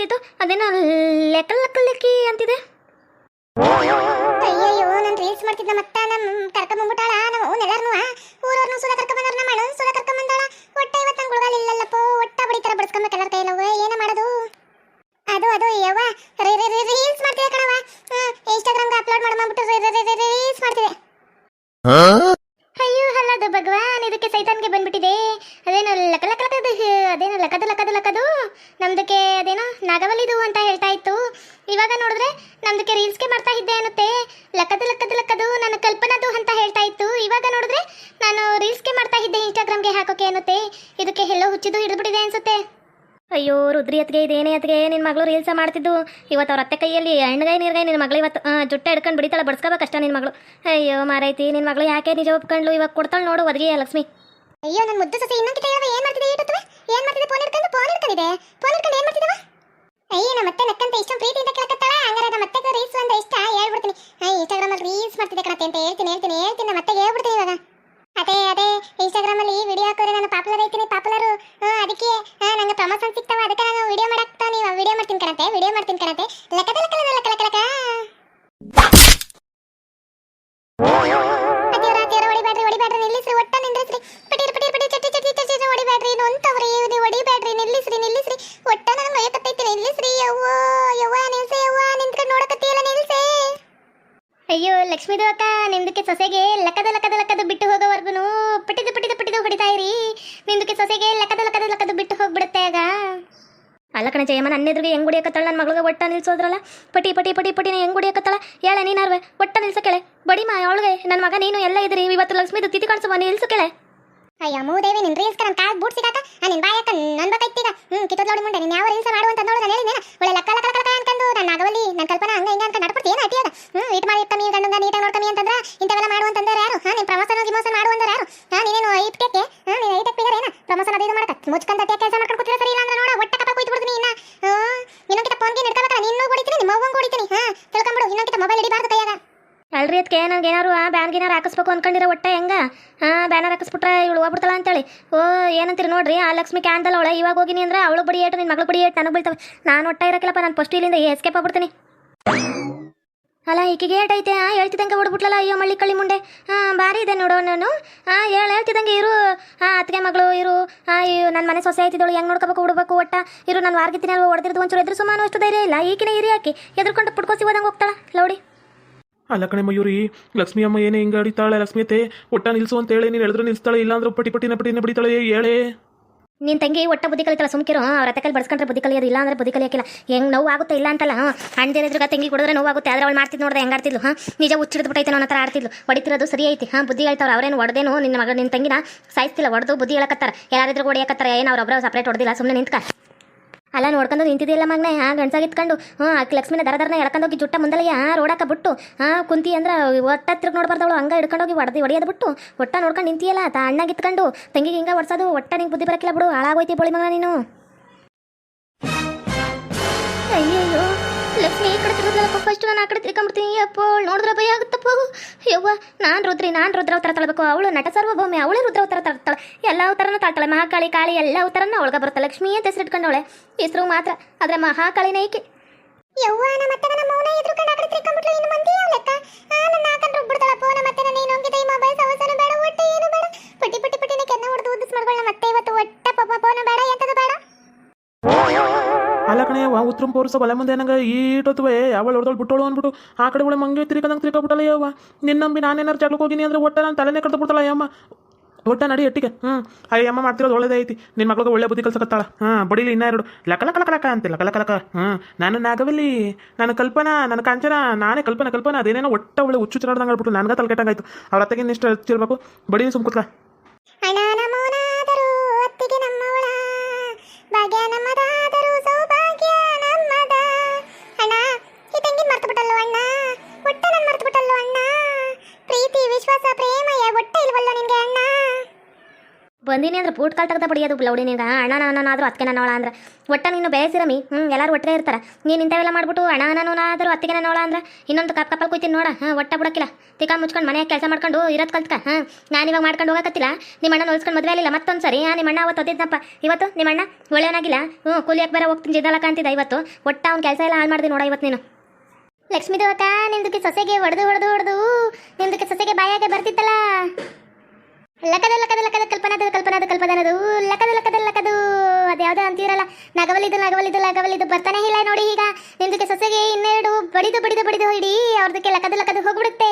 ಆಯ್ತಿತ್ತು ಅದೇನೋ ಲೆಕ್ಕ ಲೆಕ್ಕ ಲೆಕ್ಕಿ ಅಂತಿದೆ. ಅಯ್ಯಯ್ಯೋ ನಾನು ರೀಲ್ಸ್ ಮಾಡ್ತಿದ್ದ ಮತ್ತ ನಮ್ ಕರ್ಕೊಂಬಂದ್ಬಿಟ್ಟಾಳ ನಮ್ಮ ಅವ್ನ ಎಲ್ಲಾರ್ನು ಊರವ್ರನ್ನ ಸುಲ ಕರ್ಕೊಂಬಂದಾರ ನಮ್ಮ ಅಣ್ಣನ ಸುಲ ಕರ್ಕೊಂಬಂದಾಳ. ಒಟ್ಟ ಇವತ್ತು ನಂಗೆ ಗುಳಗಾಲ ಇಲ್ಲಲ್ಲಪ್ಪ ಒಟ್ಟ ಬಡಿತರ ಬಡ್ಸ್ಕೊಂಬೇಕು ಎಲ್ಲರ ಕೈಲವ ಏನ ಮಾಡೋದು? ಅದು ಅದು ಯವ್ವ ರೀಲ್ಸ್ ಮಾಡ್ತಿದೆ ಕಣವ ಇನ್ಸ್ಟಾಗ್ರಾಮ್ಗೆ ಅಪ್ಲೋಡ್ ಮಾಡ್ಬಿಟ್ಟು ರೀಲ್ಸ್ ಮಾಡ್ತಿದೆ ಅಯ್ಯೋ ಅಲ್ಲದು ಭಗವಾನ್ ಇದಕ್ಕೆ ಸೈತಾನ್ಗೆ ಬಂದ್ಬಿಟ್ಟಿದೆ ಅದೇನು ಲಕ ಲಕ ಲಕದು ಅದೇನು ಲಕದು ಲಕದು ಲಕದು ನಮ್ದಕ್ಕೆ ಅದೇನೋ ನಾಗವಲಿದು ಅಂತ ಹೇಳ್ತಾ ಇತ್ತು ಇವಾಗ ನೋಡಿದ್ರೆ ನಮ್ದಕ್ಕೆ ರೀಲ್ಸ್ಗೆ ಮಾಡ್ತಾ ಇದ್ದೆ ಅನ್ನುತ್ತೆ. ಲಕ್ಕದ ಲಕ್ಕದ ಲಕ್ಕದು ನನ್ನ ಕಲ್ಪನದು ಅಂತ ಹೇಳ್ತಾ ಇತ್ತು. ಇವಾಗ ನೋಡಿದ್ರೆ ನಾನು ರೀಲ್ಸ್ಗೆ ಮಾಡ್ತಾ ಇದ್ದೆ ಇನ್ಸ್ಟಾಗ್ರಾಮ್ಗೆ ಹಾಕೋಕೆ ಅನ್ನುತ್ತೆ. ಇದಕ್ಕೆ ಎಲ್ಲೋ ಹುಚ್ಚಿದು ಹಿಡಿದ್ಬಿಟ್ಟಿದೆ ಅನ್ಸುತ್ತೆ. ಅಯ್ಯೋ, ರುದ್ರಿ ಅತ್ಗೆ ಇದೇನೇ ಅತ್ಗೆ ನಿನ್ನ ಮಗಳು ರೀಲ್ಸ ಮಾಡ್ತಿದ್ದು. ಇವತ್ತು ಅವ್ರ ಅತ್ತೆ ಕೈಯಲ್ಲಿ ಹಣ್ಣುಗಾಯಿ ನೀರ್ಗೈ ನಿನ್ನ ಮಗಳು ಇವತ್ತು ಜುಟ್ಟ ಹಿಡ್ಕೊಂಡು ಬಿಡಿತಾಳೆ, ಬಡ್ಸ್ಕೋಬೇಕಷ್ಟ ನಿನ್ನ ಮಗಳು. ಅಯ್ಯೋ, ಮಾರೈತಿ ನಿನ್ನ ಮಗಳು ಯಾಕೆ ನಿಜ ಒಪ್ಕೊಂಡ್ಲು? ಇವಾಗ ಕೊಡ್ತಾಳೆ ನೋಡು ಒದಗಿ ಲಕ್ಷ್ಮಿ. ಅಯ್ಯೋ ನನ್ನ ಮುದ್ದು ಸಸಿ ಇನ್ನೊಂದು ಕಿತ ಏನ್ ಮಾಡ್ತಿದೆ ಏನು ಮಾಡ್ತಿದೆ ಫೋನ್ ಹಿಡ್ಕೊಂಡು ಫೋನ್ ಹಿಡ್ಕೊಂಡಿದೆ ಫೋನ್ ಹಿಡ್ಕೊಂಡು ಏನ್ ಮಾಡ್ತಿದವ ಅಯ್ಯೋ ನಮ್ಮ ಮತ್ತೆ ನಕ್ಕಂತ ಇಷ್ಟ ಪ್ರೀತಿಯಿಂದ ಕೇಳಕತ್ತಾಳ ಹಂಗಾರೆ ನಮ್ಮ ಮತ್ತೆ ರೀಲ್ಸ್ ಅಂದ್ರೆ ಇಷ್ಟ ಹೇಳ್ಬಿಡ್ತೀನಿ ಇನ್ಸ್ಟಾಗ್ರಾಮ್ ಅಲ್ಲಿ ರೀಲ್ಸ್ ಮಾಡ್ತಿದ್ದೆ ಕಣತೆ ಅಂತ ಹೇಳ್ತೀನಿ ಹೇಳ್ತೀನಿ ಹೇಳ್ತೀನಿ ನಮ್ಮ ಮತ್ತೆ ಹೇಳ್ಬಿಡ್ತೀನಿ ಇವಾಗ ಅದೇ ಅದೇ ಇನ್ಸ್ಟಾಗ್ರಾಮ್ ಅಲ್ಲಿ ವಿಡಿಯೋ ಹಾಕೋರೆ ನಾನು ಪಾಪ್ಯುಲರ್ ಐತೀನಿ ಪಾಪ್ಯುಲರ್ ಅದಕ್ಕೆ ಆ, ನಂಗೆ ಪ್ರಮೋಷನ್ ಸಿಗ್ತಾವ, ಅದಕ್ಕೆ ನಾನು ವಿಡಿಯೋ ಮಾಡಕ್ತ ನೀವು ವಿಡಿಯೋ ಮಾಡ್ತೀನಿ ಕಣತೆ ವಿಡಿಯೋ ಮಾಡ್ತೀನಿ ಕಣತೆ. ಲಕ ಲಕ ಲಕ ಲಕ ಲಕ ಅದೇವ್ರ ಅದೇವ್ರ ಓಡಿ ಹೊಡಿಬ್ಯಾಡ್ರಿ ನಿಲ್ಲಿಸ್ರಿ, ಒಟ್ಟ ನಿಂದ್ರಿಸ್ರಿ. ಪಟೀರ್ ಪಟೀರ್ ಪಟೀರ್ ಚಟಿ ಚಟಿ ಚಟಿ ಚಟಿ ಹೊಡಿಬ್ಯಾಡ್ರಿ ನೊಂತವ್ರಿ ನೀವು ಹೊಡಿಬ್ಯಾಡ್ರಿ ನಿಲ್ಲಿಸ್ರಿ ನಿಲ್ಲಿಸ್ರಿ. ಒಟ್ಟ ನನಗೆ ಮೈಯಕತ್ತೈತಿ ನಿಲ್ಲಿಸ್ರಿ ಯವ್ವ. ಅಯ್ಯೋ ಲಕ್ಷ್ಮೀದು ಅಕ್ಕ ನಿಮ್ದಕ್ಕೆ ಸೊಸೆಗೆ ಲಕ್ಕದ ಲಕ್ಕದ ಲಕ್ಕದ ಬಿಟ್ಟು ಹೋಗೋವರೆಗೂ ಪಟಿದು ಪಟಿದು ಪಟಿದು ಹೊಡಿತಾ ಇರಿ. ನಿಮ್ದಕ್ಕೆ ಸೊಸೆಗೆ ಲಕ್ಕದ ಲಕ್ಕದ ಲಕ್ಕದ ಬಿಟ್ಟು ಹೋಗ್ಬಿಡುತ್ತೆ ಆಗ. ಅಲ್ಲ ಕಣ ಜಯಮ್ಮ ನನ್ನ ಎದುರಿಗೆ ಹೆಂಗ್ ಹೊಡಿಯಕತ್ತಾಳ ನನ್ನ ಮಗಳಿಗೆ ಒಟ್ಟ ನಿಲ್ಸೋದ್ರಲ್ಲ? ಪಟಿ ಪಟಿ ಪಟಿ ಪಟಿನ ಹೆಂಗ್ ಹೊಡಿಯಕತ್ತಾಳ ಹೇಳ ನೀನಾರ್ವೆ, ಒಟ್ಟ ನಿಲ್ಸಕೆಳೆ ಬಡಿ ಮಾ, ಅವಳಿಗೆ ನನ್ನ ಮಗ, ನೀನು ಎಲ್ಲ ಇದ್ರಿ ಇವತ್ತು ಲಕ್ಷ್ಮೀದು ತಿಥಿ ಕಾಣಿಸುವ ನಿಲ್ಸಕೆಳೆ ಅಯ್ಯ ಮೂದೇವಿ ನಿನ್ ರೀಲ್ಸ್ ನನ್ನ ಕಾಲ್ ಬೂಟ್ ಸಿಗಾಕ? ನಿನ್ ಬಾಯಕ್ಕ ನನ್ ಬೇಕೈತೀಗ ಹ್ಮ್, ಕಿತ್ತೋದ್ ನೋಡಿ ಮುಂದೆ. ನೀನ್ ಯಾವ ರೀಲ್ಸ್ ಮಾಡುವಂತ ನೋಡು, ನಾನು ಹೇಳಿದ್ದೇನೆ ಒಳ್ಳೆ ಲಕ್ಕ ಲಕ್ಕ ಲಕ್ಕ ಅನ್ಕೊಂಡು ನನ್ನ ಆಗವಲ್ಲಿ ನನ್ನ ಕಲ್ಪನಾ ಹಂಗ ಹಿಂಗ ಅಂತ ನಡ್ಕೊಡ್ತೀಯ ಏನ ಅಟಿಯಾಗ ಹ್ಮ್, ಇಟ್ ಮಾಡಿ ಕಮ್ಮಿ ಗಂಡಂಗ ನೀಟಾಗಿ ನೋಡ್ಕಮ್ಮಿ ಅಂತಂದ್ರ, ಇಂಥವೆಲ್ಲ ಮಾಡುವಂತಂದ್ರೆ ಯಾರು? ಹಾ, ನೀನ್ ಪ್ರಮೋಷನ್ ಮಾಡು ಅಂದ್ರೆ ಯಾರು? ಹಾ, ನೀನೇನು ಐಟಕ್ಕೆ ಹಾ, ನೀನ್ ಐಟಕ್ ಬಿಗರ್ ಏನ ಪ್ರಮೋಷನ್ ಅದು ಇದು ಮಾಡಕ? ಮುಚ್ಕಂತ ಅಟ್ಯಾಗ ಕೆಲಸ ಮಾಡ್ಕೊಂಡು ಕೂತಿರೋ ಸರಿ ಇಲ್ಲ ಅಂದ್ರೆ ನೋಡ, ಒಟ್ಟ ಕಪ್ಪ ಕೊಯ್ತು ಬಿಡ್ತೀನಿ ಇನ್ನ. ಇನ್ನೊಂಕಿತ ಫೋನ್ಗೆ ನಿಡ್ಕೋಬೇಕಲ್ಲ ನಿನ್ನೂ ಹೊಡಿತೀನಿ, ನಿಮ್ಮ ಅವ್ವಂಗ್ ಹೊಡಿತೀನಿ. ಹಾ, ತಿಳ್ಕೊಂಬಿಡು ಇನ್ನೊಂಕಿತ ಮೊಬೈಲ್ ಹಿಡಿಬಾರ್ದು ಕೈಯಾಗ. ಅಲ್ರಿ ಅದಕ್ಕೆ ನನಗೆ ಏನಾರು ಆ ಬ್ಯಾನ್ ಗಿನಾರು ಹಾಕಿಸ್ಬೇಕು ಅನ್ಕೊಂಡಿರೋ ಒಟ್ಟ ಹೆಂಗ ಹಾಂ ಬ್ಯಾನರ್ ಹಾಕಿಸ್ಬಿಟ್ರೆ ಇವಳು ಹೋಗ್ಬಿಡ್ತಾಳ ಅಂತೇಳಿ. ಓ, ಏನಂತೀರಿ ನೋಡ್ರಿ, ಆ ಲಕ್ಷ್ಮಿ ಕ್ಯಾಂಡಲ್ ಅವಳೆ. ಇವಾಗ ಹೋಗಿನಿ ಅಂದ್ರೆ ಅವಳು ಬಡಿ ಏಟು ನಿನ್ನ ಮಗಳು ಬಡಿ ಏಟು, ನನಗೆ ಬೀಳ್ತವೆ. ನಾನು ಒಟ್ಟ ಇರಕ್ಕಿಲ್ಲಪ್ಪ, ನಾನು ಫಸ್ಟ್ ಇಲ್ಲಿಂದ ಎಸ್ಕೇಪ್ ಆಗ್ಬಿಡ್ತೀನಿ. ಅಲ್ಲ, ಈಕೆಗೆ ಐತೆ? ಆ, ಹೇಳ್ತಿದ್ದಂಗೆ ಹೊಡ್ಬಿಟ್ಲಲ್ಲ ಅಯ್ಯೋ ಮಳ್ಳಿ ಕಳ್ಳಿ ಮುಂಡೆ ಹಾಂ ಭಾರಿ ಇದೆ ನೋಡೋ ನಾನು ಹಾಂ ಹೇಳ, ಹೇಳ್ತಿದ್ದಂಗೆ ಇರು. ಹಾಂ ಅತ್ತಿಗೆ ಮಗಳು ಇರು. ಹಾಂ ನನ್ನ ಮನೆ ಸೊಸೆ ಆಯ್ತಿದ್ದಳು ಹೆಂಗೆ ನೋಡ್ಕೋಬೇಕು ಹುಡ್ಬೇಕು ಒಟ್ಟ? ಇರು, ನಾನು ವಾರ್ಗಿತ್ತೀನಿ ಅಲ್ವಾ ಒಂಚೂರು ಎದುರು ಸುಮಾನು ಅಷ್ಟು ಧೈರ್ಯ ಇಲ್ಲ. ಈಗಿನ ಇರಿ ಹಾಕಿ ಎದ್ರುಕೊಂಡು ಪುಟ್ಕೋಸಿ ಹೋದಂಗೆ ಹೋಗ್ತಾಳ, ಲೌಡಿ. ಅಲ್ಲ ಕಣೆ ಮಯೂರಿ, ಲಕ್ಷ್ಮಿ ಅಮ್ಮ ಏನೇ ಹಿಂಗೆ ಅಡಿತಾಳೆ ಲಕ್ಷ್ಮೀತೆ ಒಟ್ಟ ನಿಲ್ಸು ಅಂತ ಹೇಳಿ ನೀನು ಹೇಳಿದ್ರೆ ನಿಲ್ಸ್ತಾಳೆ, ಇಲ್ಲಾಂದ್ರೆ ಪಟಿ ಪಟಿನ ಪಟಿನ ಬಿಡಿತಾಳೆ ಹೇಳೇ ನಿನ್ ತಂಗಿ ಒಟ್ಟ ಬುದ್ಧಿ ಕಲಿತಲ್ಲ ಸುಮ್ಕಿರೋ ಅವ್ರ ಅತ್ತೆ ಕೈಲಿ ಬಡ್ಸ್ಕೊಂಡ್ರೆ ಬುದ್ಧಿ ಕಲಿಯೋದು ಇಲ್ಲ ಅಂದ್ರೆ ಬುದ್ಧಿ ಕಲಿಯಕ್ಕಿಲ್ಲ ಹೆಂಗ್ ನೋವು ಆಗುತ್ತೆ ಇಲ್ಲ ಅಂತಲ್ಲ, ಹಾಂ. ಹಣ್ಣಿದ್ರಾಗ ತಂಗಿ ಕೊಡಿದ್ರೆ ನೋವಾಗುತ್ತೆ ಆದ್ರೆ ಅವಳು ಮಾಡ್ತಿದ್ದು ನೋಡ್ದೆ, ಹೆಂಗ್ ಆಡ್ತಿದ್ಲು, ಹಾಂ. ನಿಜ ಹುಚ್ಚಿಡ್ದು ಬಿಟ್ಟೈತೆ, ನನ್ನ ಹತ್ರ ಆಡ್ತಿದ್ಲು. ಹೊಡಿತಿರೋದು ಸರಿ ಐತಿ, ಹಾಂ. ಬುದ್ಧಿ ಹೇಳ್ತಾವ್ರು, ಅವ್ರೇನು ಹೊಡೆದೇನು, ನಿನ್ನ ಮಗ ನಿನ್ನ ತಂಗಿನ ಸಾಯಿಸ್ತಿಲ್ಲ, ಹೊಡೆದು ಬುದ್ಧಿ ಹೇಳಕತ್ತಾರ. ಯಾರಾದ್ರೂ ಹೊಡಿಯಕತ್ತಾರ ಏನು ಅವ್ರೊಬ್ಬರು ಸಪ್ರೇಟ್ ಹೊಡೆದಿಲ್ಲ ಸುಮ್ಮನೆ ನಿಂತ್ಕ. ಅಲ್ಲ ನೋಡ್ಕೊಂಡು ನಿಂತಿದೆಯಲ್ಲ ಮಗನೆ. ಹಾಂ ಗಂಡ್ಸಾಗಿತ್ಕೊಂಡು. ಹ್ಞೂ, ಆಕೆ ಲಕ್ಷ್ಮಿನ ದರ ದರನ ಎಳ್ಕೊಂಡೋಗಿ ಜುಟ್ಟ ಮುಂದಲೆಯ ರೋಡಾಕ ಬಿಟ್ಟು ಹಾಂ ಕುಂತಿ ಅಂದ್ರೆ ಒಟ್ಟ ತಿರ್ಗಿ ನೋಡ್ಬಾರ್ದವಳು, ಹಂಗೆ ಹಿಡ್ಕೊಂಡೋಗಿ ಹೊಡೆದು ಹೊಡೆಯೋದು ಬಿಟ್ಟು, ಒಟ್ಟ ನೋಡ್ಕೊಂಡು ನಿಂತಿಯಲ್ಲ, ತಾ ಅಣ್ಣಗೆ ಇತ್ಕೊಂಡು ತಂಗಿಗೆ ಹಿಂಗೆ ಹೊಡ್ಸೋದು ಒಟ್ಟ ನಿಂಗೆ ಬುದ್ಧಿ ಬರಕಿಲ್ಲ ಬಿಡು, ಹಾಳಾಗೋಯ್ತಿ ಬೋಳಿ ಮಗ ನೀನು. ತಿರುಗಲ್ಲಪ್ಪ ಫಸ್ಟ್ ನಾನು ಆ ಕಡೆ ತಿಳ್ಕೊಂಬಿಡ್ತೀನಿ ಅಪ್ಪ, ನೋಡಿದ್ರೆ ಭಯ ಆಗುತ್ತಪ್ಪ ಯವ್ವ, ನಾನು ರುದ್ರಿ, ನಾನು ರುದ್ರ ಅವತಾರ ತಳಬೇಕು. ಅವಳು ನಟ ಸರ್ವಭೌಮಿ, ಅವಳೇ ರುದ್ರ ಅವತಾರ ತಳ್ತಾಳೆ ಎಲ್ಲ ಅವತಾರನೂ ತಾಳ್ತಾಳೆ. ಮಹಾಕಾಳಿ, ಕಾಳಿ, ಎಲ್ಲ ಅವತಾರನ ಅವಳಿಗೆ ಬರುತ್ತೆ? ಲಕ್ಷ್ಮಿ ಅಂತ ಹೆಸರಿಟ್ಕೊಂಡವಳೆ ಹೆಸರು ಮಾತ್ರ. ಆದರೆ ಮಹಾಕಾಳಿ ನೈಕೆ ಯವ್ವ, ನಮ್ಮ ಮತ್ತೆ ನಮ್ಮ ಮೌನ ಎದುರು ಆ ಕಡೆ ತಿರ್ಕೊಂಡ್ಬಿಟ್ಲು. ಇನ್ನು ಮಂದಿ ಲೆಕ್ಕ? ಆ, ನನ್ನ ಹಾಕಂಡ್ ಅಲ್ಲ ಕಣೆ ವಾ ಉತ್ತರ ಪೌರಸ ಬಲ ಮುಂದೆ ನಂಗೆ ಈಟೊತ್ತುವೆ ಅವಳು ಹೊಡೆದಳು ಬಿಟ್ಟೋಳು ಅಂದ್ಬಿಟ್ಟು, ಆ ಕಡೆ ಒಳ್ಳೆ ಮಂಗೆ ತಿರ್ಕಂದಂಗೆ ತಿರ್ಕೊಬಿಟ್ಟಲ್ಲ ಯವ್ವ ನಿನ್ನ ನಂಬಿ ನಾನೇನಾರು ಜಗಳಕ್ಕೆ ಹೋಗಿನಿ ಅಂದ್ರೆ ಒಟ್ಟ ನಾನು ತಲೆನೇ ಕಡ್ದು ಬಿಡ್ತಾಳ ಅಯ್ಯಮ್ಮ. ಒಟ್ಟ ನಡಿ ಎಟ್ಟಿಗೆ. ಹ್ಞೂ ಅಯ್ಯಮ್ಮ ಮಾಡ್ತಿರೋದು ಒಳ್ಳೇದೇ ಐತಿ. ನಿನ್ನ ಮಗಳಿಗೆ ಒಳ್ಳೆ ಬುದ್ಧಿ ಕಲ್ಸಕತ್ತಾಳ. ಹಾಂ ಬಡಿಲಿ ಇನ್ನ ಎರಡು. ಅಂತ ಅಂತೆ, ಲಕ ಲಕ ಲಕ. ಹ್ಞೂ ನಾನು ನಾಗವಲ್ಲಿ ನನ್ನ ಕಲ್ಪನಾ ನನ್ನ ಕಾಂಚನ, ನಾನೇ ಕಲ್ಪನಾ ಕಲ್ಪನಾ, ಅದೇನೇನೋ ಒಟ್ಟ ಒಳ್ಳೆ ಹುಚ್ಚು ಚರಾಡ್ದಂಗೆ ಆಗ್ಬಿಟ್ಟು ನನಗೆ ತಲೆ ಕೆಟ್ಟಂಗಾಯ್ತು ಅವ್ರ ಅತ್ತೆಗೆ ಇಷ್ಟು ಹಚ್ಚಿರ್ಬೇಕು ಬಡಿ ಸುಮ್ಕುತ್ಲ ಅಂದ್ರೆ ಪೂಟ್ ಕಾಲ್ ತೆಗ್ದ ಬಡಿಯೋದು ಬ್ಲೌಡಿನಿಗ ಅಣ್ಣ ನಾನಾದ್ರೂ ಅದಕ್ಕೆ ನನ್ನವಳ ಅಂದ್ರೆ. ಒಟ್ಟ ನೀನು ಬೇಯಿಸಿರಮಿ ಹ್ಞೂ ಎಲ್ಲರೂ ಒಟ್ಟರೆ ಇರ್ತಾರೆ. ನೀನು ಇಂಥವೆಲ್ಲ ಮಾಡ್ಬಿಟ್ಟು ಅಣ್ಣ ನಾನು ಆದರೂ ಅತ್ತಿಗೆ ನೋಡ ಅಂದ್ರೆ ಇನ್ನೊಂದು ಕಪ್ ಕಪ್ಪಲ್ ಕೂತಿನ ನೋಡ. ಹಾಂ, ಒಟ್ಟ ಬಿಡಕ್ಕಿಲ್ಲ. ತಿಕ್ಕ ಮುಚ್ಕೊಂಡು ಮನೆಯಾಗ ಕೆಲಸ ಮಾಡ್ಕೊಂಡು ಇರೋದು ಕಲ್ತ್ಕ. ಹಾಂ, ನಾನು ಇವಾಗ ಮಾಡ್ಕೊಂಡು ಹೋಗಕತ್ತಿಲ್ಲ. ನಿಮ್ಮ ಅಣ್ಣ ಹೊಲ್ಸ್ಕೊಂಡು ಮದುವೆ ಆಗಿಲ್ಲ ಮತ್ತೊಂದು ಸರಿ ಹಾಂ ನಿಮ್ಮ ಅಣ್ಣ ಅವತ್ತು ಒದ್ದಿದ್ದಪ್ಪ ಇವತ್ತು ನಿಮ್ಮ ಅಣ್ಣ ಒಳ್ಳೆಯನಾಗಿಲ್ಲ ಹ್ಞೂ ಕೂಲಿಯಾಗಿ ಬೇರೆ ಹೋಗ್ತೀನಿ ಜಿದ್ದಲಕ್ಕ ಅಂತಿದ್ದ ಇವತ್ತು. ಒಟ್ಟ ಅವ್ನ ಕೆಲಸ ಎಲ್ಲ ಹಾಳು ಮಾಡಿದೆ ನೋಡ ಇವತ್ತು ನೀನು. ಲಕ್ಷ್ಮೀ ದೇವಕ ನಿಂದಕ್ಕೆ ಸೊಸೆಗೆ ಹೊಡೆದು ಹೊಡೆದು ಹೊಡೆದು. ನಿಮ್ದಕ್ಕೆ ಸೊಸೆಗೆ ಬಾಯಾಗೆ ಬರ್ತಿತ್ತಲ್ಲ. ಲಕದ ಲಕದ ಲಕದ ಕಲ್ಪನಾದ ಕಲ್ಪನಾದ, ಕಲ್ಪನಾದು. ಲಕದ ಲಕದ, ಲಕದು. ಅದ್ಯಾವುದೋ ಅಂತೀರಲ್ಲ. ನಗವಲಿದು ನಗವಲಿದು ನಗವಲಿದು ಬರ್ತಾನೆ ಇಲ್ಲ ನೋಡಿ ಈಗ. ನಿಮ್ದಕ್ಕೆ ಸೊಸೆಗೆ ಇನ್ನೆರಡು ಬಡಿದು ಬಡಿದು ಬಡಿದು ಹಿಡಿ ಅವ್ರದಕ್ಕೆ ಲಕದ, ಲಕದು ಹೋಗ್ಬಿಡುತ್ತೆ.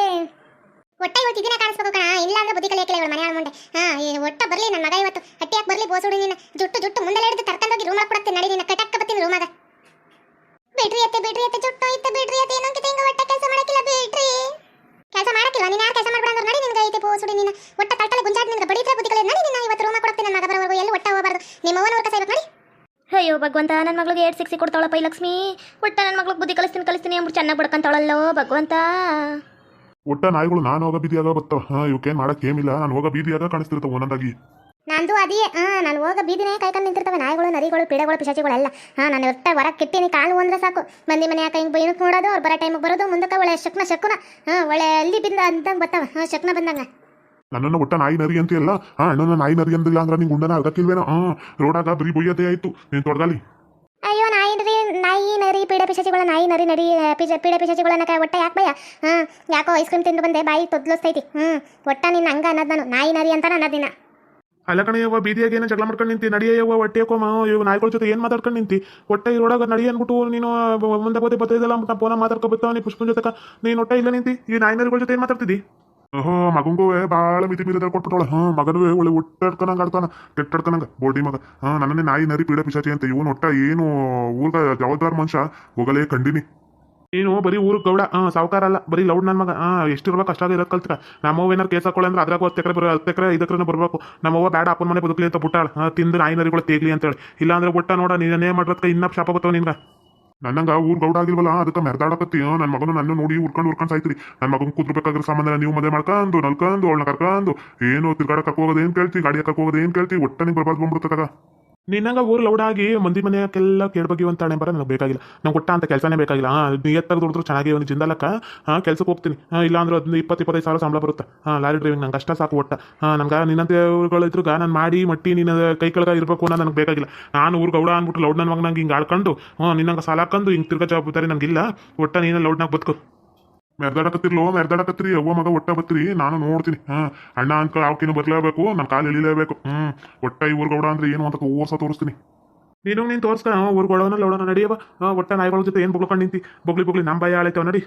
ಒಟ್ಟ ಇವತ್ತು ಇದನ್ನ ಕಾಣಿಸ್ಬೇಕು ಕಣ. ಇಲ್ಲ ಅಂದ್ರೆ ಬುದ್ಧಿ ಕಲಿಯಕ್ಕೆ ಇವಳು ಮನೆ ಮುಂದೆ. ಹಾ ಒಟ್ಟ ಬರ್ಲಿ ನನ್ನ ಮಗ ಇವತ್ತು. ಹಟ್ಟಿಯಾಗಿ ಬರ್ಲಿ ಬೋಸೋಡಿ ನಿನ್ನ. ಜುಟ್ಟು ಜುಟ್ಟು ಮುಂದೆ ಹಿಡಿದು ಕರ್ಕೊಂಡೋಗಿ ರೂಮ್ ಕೊಡುತ್ತೆ. ನಡಿ ನಿನ್ನ ಕಟಕ್ಕ ಬತ್ತೀನಿ ರೂಮಾಗ ಬಿಡ್ರಿ ಅತ್ತೆ ಬಿಡ್ರಿ ಅತ್ತೆ. ಜುಟ್ಟು ಇತ್ತು, ಬಿಡ್ರಿ ಅತ್ತೆ. ಏನೋ ಹಿಂಗ ಕೆಲಸ ಮಾಡಕ್ಕಿಲ್ಲ, ಬಿಡ್ರಿ. ಕೆಲಸ ಮಾಡಕ್ಕಿಲ್ಲ ನೀನು ಯಾರು ಕೆಲಸ ನಡಿ ನಿನ್ಗೆ ನೀನು. ಒಟ್ಟ ತಟ್ಟಲೆ ಗುಂಜಾಡ್ ನಿನ್ಗೆ ಬಡಿದ್ರೆ ಬುದ್ಧಿ ಕಲಿಯೋದು ನಡಿ ನಿನ್ನ ಇವತ್ತು ರೂಮ ಕೊಡ್ತೀನಿ ನನ್ನ ಮಗ ಬರೋವರೆಗೂ ಎಲ್ಲಿ ಒಟ್ಟ ಹೋಗಬಾರ್ದು. ನಿಮ್ಮ ಅವನ ವರ್ಕ ಸೈಬೇಕು ನಡಿ. ಅಯ್ಯೋ ಭಗವಂತ ನನ್ನ ಮಗಳಿಗೆ ಏಟ್ ಸಿಕ್ಸಿ ಕೊಡ್ತಾಳಪ್ಪ ಈ ಲಕ್ಷ್ಮಿ. ಒಟ್ಟ ನನ್ನ ಮಗಳಿಗೆ ಬುದ್ಧಿ ಕಲಿಸ್ತೀನಿ ಕಲಿಸ್ತೀನಿ ಅಂದ್ಬಿಟ್ಟು ಚೆನ್ನಾಗಿ ಬಡ್ಕಂತಾಳಲ್ಲೋ ಭಗವಂತ. ಒಟ್ಟ ನಾಯಿಗಳು ನಾನು ಹೋಗೋ ಬೀದಿಯಾಗ ಬರ್ತಾವ ಹಾ ಇವಕ್ಕೇನ್ ಮಾಡಕ್ಕೆ ಏಮಿಲ್ಲ ನಾನು ಹೋಗೋ ಬೀದಿಯಾಗ ಕಾಣಿಸ್ತಿರ್ತಾವ ಒಂದೊಂದಾಗಿ ನಂದು ಅದೇ ಹಾ ನಾನು ಹೋಗ ಬೀದಿನೇ ಕಾಯ್ಕೊಂಡು ನಿಂತಿರ್ತವೆ ನಾಯಿಗಳು ನರಿಗಳು ಪಿಡೆಗಳು ಪಿಶಾಚಿಗಳೆಲ್ಲ ಹಾ ನಾನು ಒಟ್ಟ ಹೊರಗೆ ಕಿಟ್ಟಿನಿ ಕಾಲು ಅಂದ್ರೆ ಸಾಕು. ಮಂದಿ ಮನೆ ಯಾಕೆ ಹಿಂಗೆ ಬೈನಕ್ಕೆ ನೋಡೋದು ಅವ್ರು ಬರೋ ಟೈಮಿಗೆ ಬರೋದು ಮುಂದಕ್ಕೆ ಒಳ್ಳೆ ಶಕ್ನ ಶಕುನ. ಹಾ ಒಳ್ಳೆ ಅಲ್ಲಿ ಬಿಂದ ಅಂತ ಬರ್ತಾವ ಹಾ ಶಕ್ನ ಬಂದಂಗ. ನನ್ನನ್ನು ಒಟ್ಟ ನಾಯಿ ನರಿ ಅಂತೀಯಲ್ಲ? ಹಾ ಅಣ್ಣನ ನಾಯಿ ನರಿ ಅಂದಿಲ್ಲ ಅಂದ್ರೆ ನಿಂಗೆ ಗುಂಡನ ಅರ್ಗಕ್ಕಿಲ್ವೇನೋ? ಹಾ ರೋಡಾಗ ಬರೀ ಬೊಯ್ಯದೇ ಆಯ್ತು. ನೀನು ತೊಡಗಲಿ ಅಯ್ಯೋ ನಾಯಿ ನರಿ ನಾಯಿ ನರಿ ಪೀಡೆ ಪಿಶಾಚಿಗಳ ನಾಯಿ ನರಿ ನರಿ ಪಿಜ ಪೀಡೆ ಪಿಶಾಚಿಗಳನ್ನ ಒಟ್ಟ ಯಾಕೆ ಭಯ ಹಾ ಯಾಕೋ ಐಸ್ ಕ್ರೀಮ್ ತಿಂದು ಬಂದೆ ಬಾಯಿ ತೊದ್ಲಸ್ತೈತಿ. ಹ್ಞೂ ಒಟ್ಟ ನಿನ್ನ ಹಂಗ ಅನ್ನೋದು ನಾನು. ನಾಯಿ ನರಿ ಅಂತ ಅನ್ನೋದಿನ ಅಲ್ಲ ಕಣಯ್ಯವ್ವ ಬೀದಿಯಾಗ ಏನೋ ಜಗಳ ಮಾಡ್ಕೊಂಡು ನಿಂತಿ? ನಡಿಯವ್ವ ಹೊಟ್ಟೆ ಕೋಮ, ಇವ್ ನಾಯಿಗಳ ಜೊತೆ ಏನು ಮಾತಾಡ್ಕೊಂಡು ನಿಂತಿ? ಹೊಟ್ಟೆ ಇರೋಡಾಗ ನಡಿ ಅನ್ಬಿಟ್ಟು ನೀನು ಮುಂದೆ ಬೋದೆ ಬರ್ತೈದಲ್ಲ ಫೋನ ಮಾತಾಡ್ಕೊ ಬರ್ತಾವ ನೀ ಪುಷ್ಪನ ಜೊತೆ ನೀನು ಹೊಟ್ಟೆ ಇಲ್ಲ ನಿಂತಿ? ಈ ನಾಯಿ ನರಿಗಳ ಜೊತೆ ಏನು ಮಾತಾಡ್ತಿದ್ದಿ? ಓಹೋ, ಮಗಂಗೂ ಬಾಳ ಮಿತಿ ಮೀರಿದ ಕೊಟ್ಬಿಟ್ಟೋಳ ಹಾ, ಮಗನೂ ಒಳ್ಳೆ ಒಟ್ಟಾಡ್ಕೊಂಡಂಗ ಆಡ್ತಾನ ಕೆಟ್ಟಾಡ್ಕೊಂಡಂಗ ಬೋಡಿ ಮಗ. ಹಾ ನನ್ನೇ ನಾಯಿ ನರಿ ಪೀಡ ಪಿಶಾಚಿ ಅಂತ. ಇವನ್ ಒಟ್ಟ ಏನು, ಊರ್ಗ ಜವಾಬ್ದಾರ ಮನುಷ್ಯ. ಹೋಗಲೇ ಕಂಡಿನಿ. ನೀನು ಬರೀ ಊರು ಗೌಡ ಹಾಂ ಸಾವುಕಾರ ಅಲ್ಲ, ಬರೀ ಲೌಡ್ ನನ್ನ ಮಗ ಹಾಂ ಎಷ್ಟಿರ್ಬೇಕು ಅಷ್ಟಾಗ ಇರೋದು ಕಲ್ತ್ರ ನಮ್ಮವ್ವ ಏನಾರು ಕೇಸ್ ಹಾಕೊಳ್ಳಿ ಅಂದ್ರೆ ಅದ್ರಾಗ ಹತ್ತು ಎಕರೆ ಬರೋ, ಹತ್ತು ಎಕರೆ ಇದಕ್ಕೂ ಬರಬೇಕು. ನಮ್ಮವ್ವ ಬ್ಯಾಡ, ಅಪ್ಪನ ಮನೆ ಬದುಕಲಿ ಅಂತ ಬಿಟ್ಟಾಳ ತಿಂದು ನಾಯಿ ನರಿಗಳು ತೇಗ್ಲಿ ಅಂತೇಳಿ. ಇಲ್ಲಾಂದ್ರೆ ಒಟ್ಟ ನೋಡ, ನೀನೇ ಮಾಡೋದಕ್ಕೆ ಇನ್ನೂ ಶಾಪ ಬತ್ತವ ನಿನ್ಗ. ನನ್ನಂಗ ಊರು ಗೌಡ ಆಗಿಲ್ವಲ್ಲ, ಅದಕ್ಕೆ ಮೆರೆದಾಡಕತ್ತಿ. ನನ್ನ ಮಗನು ನನ್ನ ನೋಡಿ ಉರ್ಕೊಂಡು ಉರ್ಕೊಂಡು ಸಾಯ್ತಿರಿ. ನನ್ನ ಮಗನ್ ಕುದ್ರಬೇಕಾಗಿರೋ ಸಂಬಂಧ ನೀವು ಮದುವೆ ಮಾಡ್ಕೊಂಡು, ನಲ್ಕೊಂಡು, ಅವಳನ್ನ ಕರ್ಕೊಂಡು. ಏನು ತಿರ್ಗಾಡಕ್ಕೆ ಹೋಗೋದು ಏನು ಕೇಳ್ತಿ, ಗಾಡಿ ಹಾಕಕ್ಕೆ ಹೋಗೋದು ಏನ್ ಕೇಳ್ತಿ ಒಟ್ಟನಿಗೆ ಬರ್ಬಾರ್ದು ಬಂದ್ಬಿಡ್ತದಾಗ ನಿನ್ನಂಗ ಲೌಡ್ ಲೌಡಾಗಿ ಮಂದಿ ಮನೆಯಕ್ಕೆಲ್ಲ ಕೇಳ್ಬಗ್ಗಿ ತಾಣೆ ಬರ ನನಗೆ ಬೇಕಾಗಿಲ್ಲ. ನಂಗೆ ಕೊಟ್ಟ ಅಂತ ಕೆಲಸನೇ ಬೇಕಾಗಿಲ್ಲ. ಹಾಂ ನಿಯತ್ತಾಗಿ ದುಡಿದ್ರು ಚೆನ್ನಾಗಿ ಒಂದು ಜಿಂದಲಕ್ಕ ಹಾಂ ಕೆಲ್ಸಕ್ಕೆ ಹೋಗ್ತೀನಿ. ಹಾಂ ಇಲ್ಲಾಂದ್ರೆ ಹದಿನೈದು ಇಪ್ಪತ್ತು, ಇಪ್ಪತ್ತೈದು ಸಾವಿರ ಸಂಬಳ ಬರುತ್ತೆ. ಹಾಂ ಲಾರಿ ಡ್ರೈವಿಂಗ್ ನಂಗೆ ಅಷ್ಟ ಸಾಕು ಒಟ್ಟ. ಹಾಂ ನಂಗೆ ನಿನ್ನಂತೆಗಳು ಇದ್ರುಗ ನಾನು ಮಾಡಿ, ಮಟ್ಟಿ ನಿನ್ನ ಕೈ ಕೆಳಗ ಇರಬೇಕು ಅನ್ನೋ ನನಗೆ ಬೇಕಾಗಿಲ್ಲ. ನಾನು ಊರು ಗೌಡ ಅಂದ್ಬಿಟ್ಟು ಲೌಡ್ ನನ್ನ ಮಗ ನಂಗೆ ಹಿಂಗೆ ಆಡ್ಕೊಂಡು ಹ್ಞೂ ನಿನ್ನಂಗೆ ಸಾಲ ಹಾಕೊಂಡು ಹಿಂಗೆ ತಿರ್ಗಾ ಜವಾಬ್ದಾರಿ ನನಗಿಲ್ಲ ಒಟ್ಟ ನೀನು ಲೌಡ್ನಾಗ ಬದುಕು. ಮೆರ್ದಾಡಕತ್ತಿರ್ಲೋ ಮೆರ್ದಾಡಕತ್ರಿ ಅವ್ವ ಮಗ ಒಟ್ಟ ಬತ್ರಿ ನಾನು ನೋಡ್ತೀನಿ. ಹಾ ಅಣ್ಣ, ಅಂಕಲ್ ಅವಕಿನ ಬರ್ಲೇಬೇಕು? ನನ್ನ ಕಾಲು ಇಳಿಲೇಬೇಕು ಹ್ಮ್. ಒಟ್ಟ ಈ ಊರ್ಗೌಡ ಅಂದ್ರೆ ಏನು ಅಂತ ಓರ್ಸ ತೋರಿಸ್ತೀನಿ. ನೀನು ನೀನು ತೋರಿಸ್ಕ. ಊರು ಗೊಳವನ ಲೌಡನ ನಡಿಯವ ಒಟ್ಟ ನಾಯಿಗಳ ಜೊತೆ ಏನು ಬುಗ್ಲಕೊಂಡು ನಿಂತಿ? ಬೊಗ್ಲಿ ಬೊಗ್ಲಿ ನಮ್ಮ ಭಯ ಆಳೈತವ, ನಡಿ.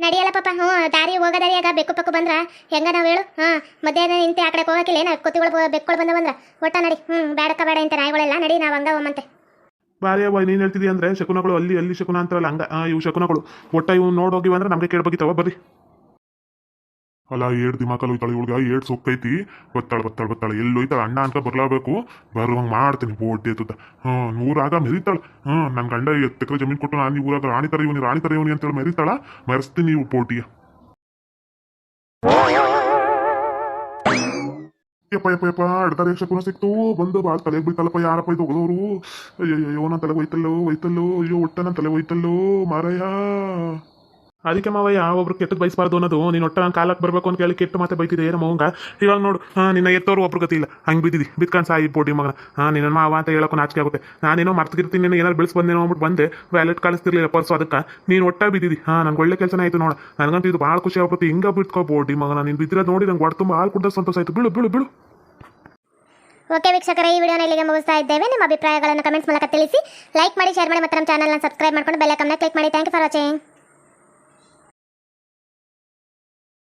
ನಡಿಯಲ್ಲ ಪಾಪ, ಹ್ಞೂ. ದಾರಿ ಹೋಗೋ ದಾರಿಯಾಗ ಬೆಕ್ಕು ಪಕ್ಕು ಬಂದ್ರ? ಹೆಂಗ ನಾವು ಹೇಳು? ಹಾ, ಮಧ್ಯಾಹ್ನ ನಿಂತೆ ಆ ಕಡೆ ಹೋಗಕ್ಕಿಲ್ಲ ಏನ ಕೊತ್ತಿಗಳು ಬೆಕ್ಕಳು ಬಂದ ಬಂದ್ರ ಒಟ್ಟ ನಡಿ. ಹ್ಞೂ ಬೇಡಕ್ಕ ಬೇಡ ಇಂತ ನಾಯಿಗಳೆಲ್ಲ ನಡಿ, ನಾವು ಹಂಗ ಒಮ್ಮಂತೆ ಬಾರಿ ಅವ್ವ ನೀನು ಹೇಳ್ತಿದ್ದಿ ಅಂದ್ರೆ, ಶಕುನಗಳು ಅಲ್ಲಿ ಅಲ್ಲಿ ಶಕುನ ಅಂತಾರಲ್ಲ, ಹಂಗ ಇವು ಶಕುನಗಳು. ಒಟ್ಟ ಇವು ನೋಡೋಗಿವ ಅಂದ್ರೆ ನಮಗೆ ಕೇಳ್ಬೇಕಿತ್ತವ ಬರ್ರಿ. ಅಲ್ಲ, ಏಡ್ ದಿಮಾಕಲ್ಲಿ ಹೋಯ್ತಾಳೆ ಇವಳಿಗೆ ಏಡ್ ಸೊಕ್ಕೈತಿ. ಬತ್ತಾಳ ಬತ್ತಾಳ ಬತ್ತಾಳ ಎಲ್ಲಿ ಹೋಯ್ತಾಳ? ಅಣ್ಣ ಅನ್ಕ ಬರ್ಲಾಬೇಕು ಬರುವಂಗೆ ಮಾಡ್ತೀನಿ ಬೋಟಿ ಎತ್ತುತ್ತ. ಹ್ಞೂ ಊರಾಗ ಮೆರಿತಾಳ. ಹ್ಞೂ ನನ್ನ ಗಂಡ ಎತ್ತಕ್ರೆ ಜಮೀನ್ ಕೊಟ್ಟು ನಾನು ಊರಾಗ ರಾಣಿ ತರ ಇವನಿ, ರಾಣಿ ತರ ಇವನಿ ಅಂತೇಳಿ ಮೆರಿತಾಳ. ಮೆರೆಸ್ತೀನಿ ನೀವು ಪೋಟಿಯ ಯಪ್ಪ ಯಪ್ಪ ಯಪ್ಪ ಅಡ್ತಾರೆ ಯಕ್ಷಕುನ ಸಿಕ್ತು. ಬಂದು ಭಾಳ ತಲೆಗೆ ಬೀಳ್ತಲ್ಲಪ್ಪ ಯಾರಪ್ಪ ಇದು ಹೋಗೋರು ಅಯ್ಯೋ ನನ್ನ ತಲೆ ಹೋಯ್ತಲ್ಲೋ ಹೋಯ್ತಲ್ಲೋ, ಅಯ್ಯೋ ಒಟ್ಟ ನನ್ನ ತಲೆ ಹೋಯ್ತಲ್ಲೋ, ಮಾರಯ್ಯ. ಅದಕ್ಕೆ ಮಾವಯ್ಯ ಒಬ್ರು ಕೆಟ್ಟದ್ ಬಯಸಬಾರ್ದು ಅನ್ನೋದು. ನೀನು ಒಟ್ಟ ನಾನು ಕಾಲಕ್ಕೆ ಬರಬೇಕು ಅಂತ ಕೇಳಿ ಕೆಟ್ಟ ಮಾತೆ ಬೈತಿದೆ ಏನೋ ಮೌಂಗ ಇವಾಗ ನೋಡು, ಹಾಂ, ನಿನ್ನ ಎತ್ತೋರು ಒಬ್ರು ಗತಿ ಇಲ್ಲ. ಹಂಗೆ ಬಿದ್ದಿದ್ದಿ ಬಿತ್ಕೊಂಡು ಸಾಯಿ ಪೋಟಿ ಮಗನ. ಹಾಂ, ನಿನ್ನ ಮಾವ ಅಂತ ಹೇಳೋಕೆ ನಾಚಿಕೆ ಆಗುತ್ತೆ. ನಾನೇನೋ ಮರ್ತಿರ್ತೀನಿ ನಿನ್ನ ಏನಾರು ಬೆಳೆಸ್ ಬಂದೇನೋ ಅಂದ್ಬಿಟ್ಟು ಬಂದೆ. ವ್ಯಾಲೆಟ್ ಕಳಿಸ್ತಿರ್ಲಿಲ್ಲ ಪರ್ಸು ಅದಕ್ಕೆ. ನೀನು ಒಟ್ಟ ಬಿದ್ದಿದ್ದಿ ಹಾಂ, ನಂಗೆ ಒಳ್ಳೆ ಕೆಲಸನ ಆಯಿತು ನೋಡ. ನನಗಂತೂ ಇದು ಭಾಳ ಖುಷಿ ಆಗ್ಬಿಟ್ಟು ಹಿಂಗ ಬಿಟ್ಕೋಬೋಡಿ ಮಗನ. ನೀನು ಬಿದ್ದಿರೋದು ನೋಡಿ ನಂಗೆ ಒಡ್ತು ತುಂಬ ಹಾಲು ಕುಡ್ದ ಸಂತೋಷ ಆಯ್ತು. ಬಿಳು ಬಿಳು ಬಿಳು ಓಕೆ ವೀಕ್ಷಕರೇ, ಈ ವಿಡಿಯೋನ ಇಲ್ಲಿಗೆ ಮುಗಿಸ್ತಾ ಇದ್ದೇವೆ. ನಿಮ್ಮ ಅಭಿಪ್ರಾಯಗಳನ್ನು ಕಮೆಂಟ್ಸ್ ಮೂಲಕ ತಿಳಿಸಿ. ಲೈಕ್ ಮಾಡಿ, ಶೇರ್ ಮಾಡಿ, ಮತ್ತು ನಮ್ಮ ಚಾನಲ್ನ ಸಬ್ಸ್ಕ್ರೈಬ್ ಮಾಡ್ಕೊಂಡು ಬೆಲ್ಲೈಕನ್ನ ಕ್ಲಿಕ್ ಮಾಡಿ. Thank you for